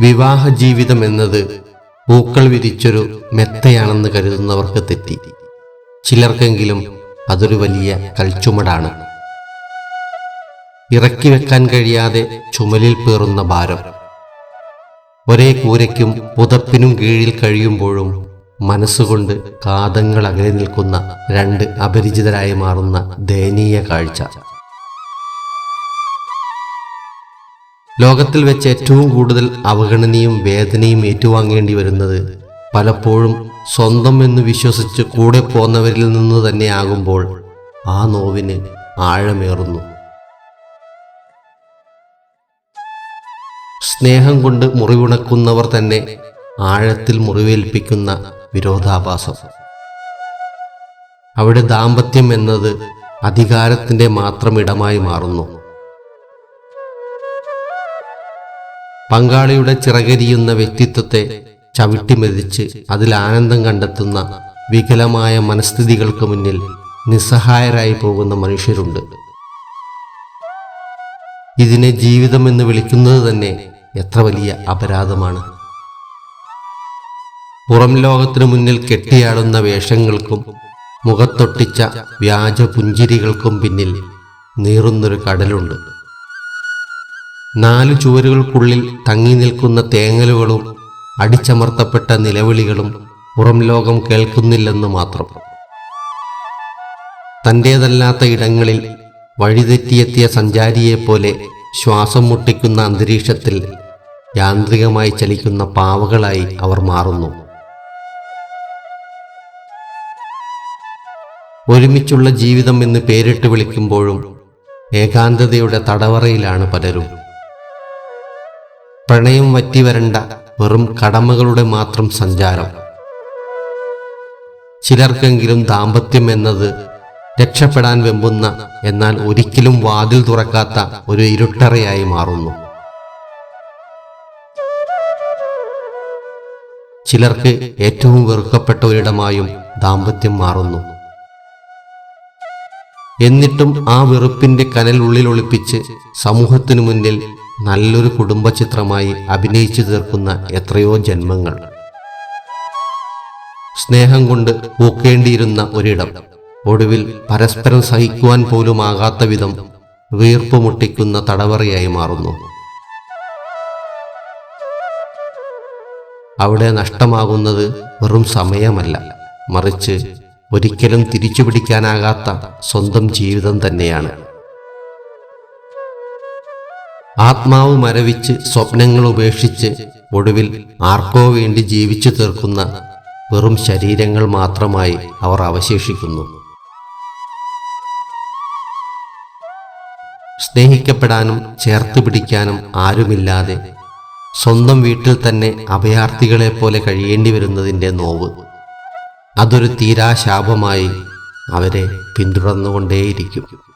വിവാഹ ജീവിതം എന്നത് പൂക്കൾ വിരിച്ചൊരു മെത്തയാണെന്ന് കരുതുന്നവർക്ക് തെറ്റി. ചിലർക്കെങ്കിലും അതൊരു വലിയ കൽച്ചുമടാണ്. ഇറക്കി വെക്കാൻ കഴിയാതെ ചുമലിൽ പേറുന്ന ഭാരം. ഒരേ കൂരയ്ക്കും പുതപ്പിനും കീഴിൽ കഴിയുമ്പോഴും മനസ്സുകൊണ്ട് കാതങ്ങൾ അകലെ നിൽക്കുന്ന രണ്ട് അപരിചിതരായി മാറുന്ന ദയനീയ കാഴ്ച. ലോകത്തിൽ വെച്ച് ഏറ്റവും കൂടുതൽ അവഗണനയും വേദനയും ഏറ്റുവാങ്ങേണ്ടി വരുന്നത് പലപ്പോഴും സ്വന്തം എന്ന് വിശ്വസിച്ച് കൂടെ പോന്നവരിൽ നിന്ന് തന്നെയാകുമ്പോൾ ആ നോവിന് ആഴമേറുന്നു. സ്നേഹം കൊണ്ട് മുറിവുണക്കുന്നവർ തന്നെ ആഴത്തിൽ മുറിവേൽപ്പിക്കുന്ന വിരോധാഭാസം. അവിടെ ദാമ്പത്യം എന്നത് അധികാരത്തിന്റെ മാത്രം ഇടമായി മാറുന്നു. പങ്കാളിയുടെ ചിറകരിയുന്ന വ്യക്തിത്വത്തെ ചവിട്ടിമെതിച്ച് അതിൽ ആനന്ദം കണ്ടെത്തുന്ന വികലമായ മനസ്ഥിതികൾക്ക് മുന്നിൽ നിസ്സഹായരായി പോകുന്ന മനുഷ്യരുണ്ട്. ഇതിനെ ജീവിതം എന്ന് വിളിക്കുന്നത് തന്നെ എത്ര വലിയ അപരാധമാണ്. പുറം ലോകത്തിനു മുന്നിൽ കെട്ടിയാടുന്ന വേഷങ്ങൾക്കും മുഖത്തൊട്ടിച്ച വ്യാജ പുഞ്ചിരികൾക്കും പിന്നിൽ നീറുന്നൊരു കടലുണ്ട്. നാലു ചുവരുകൾക്കുള്ളിൽ തങ്ങി നിൽക്കുന്ന തേങ്ങലുകളും അടിച്ചമർത്തപ്പെട്ട നിലവിളികളും പുറം ലോകം കേൾക്കുന്നില്ലെന്ന് മാത്രം. തന്റേതല്ലാത്ത ഇടങ്ങളിൽ വഴിതെറ്റിയെത്തിയ സഞ്ചാരിയെപ്പോലെ ശ്വാസം മുട്ടിക്കുന്ന അന്തരീക്ഷത്തിൽ യാന്ത്രികമായി ചലിക്കുന്ന പാവകളായി അവർ മാറുന്നു. ഒരുമിച്ചുള്ള ജീവിതം എന്ന് പേരിട്ട് വിളിക്കുമ്പോഴും ഏകാന്തതയുടെ തടവറയിലാണ് പലരും. പ്രണയം വറ്റി വരണ്ട വെറും കടമകളുടെ മാത്രം സഞ്ചാരം. ചിലർക്കെങ്കിലും ദാമ്പത്യം എന്നത് രക്ഷപ്പെടാൻ വെമ്പുന്ന എന്നാൽ ഒരിക്കലും വാതിൽ തുറക്കാത്ത ഒരു ഇരുട്ടറയായി മാറുന്നു. ചിലർക്ക് ഏറ്റവും വെറുക്കപ്പെട്ട ഒരിടമായും ദാമ്പത്യം മാറുന്നു. എന്നിട്ടും ആ വെറുപ്പിന്റെ കനൽ ഉള്ളിൽ ഒളിപ്പിച്ച് സമൂഹത്തിനു മുന്നിൽ നല്ലൊരു കുടുംബ ചിത്രമായി അഭിനയിച്ചു തീർക്കുന്ന എത്രയോ ജന്മങ്ങൾ. സ്നേഹം കൊണ്ട് പൂക്കേണ്ടിയിരുന്ന ഒരിടം. ഒടുവിൽ പരസ്പരം സഹിക്കുവാൻ പോലും ആകാത്ത വിധം വീർപ്പ് മുട്ടിക്കുന്ന തടവറയായി മാറുന്നു. അവിടെ നഷ്ടമാകുന്നത് വെറും സമയമല്ല. മറിച്ച് ഒരിക്കലും തിരിച്ചു പിടിക്കാനാകാത്ത സ്വന്തം ജീവിതം തന്നെയാണ്. ആത്മാവ് മരവിച്ച് സ്വപ്നങ്ങൾ ഉപേക്ഷിച്ച് ഒടുവിൽ ആർക്കോ വേണ്ടി ജീവിച്ചു തീർക്കുന്ന വെറും ശരീരങ്ങൾ മാത്രമായി അവർ അവശേഷിക്കുന്നു. സ്നേഹിക്കപ്പെടാനും ചേർത്ത് പിടിക്കാനും ആരുമില്ലാതെ സ്വന്തം വീട്ടിൽ തന്നെ അഭയാർത്ഥികളെ പോലെ കഴിയേണ്ടി വരുന്നതിന്റെ നോവ്. അതൊരു തീരാശാപമായി അവരെ പിന്തുടർന്നുകൊണ്ടേയിരിക്കും.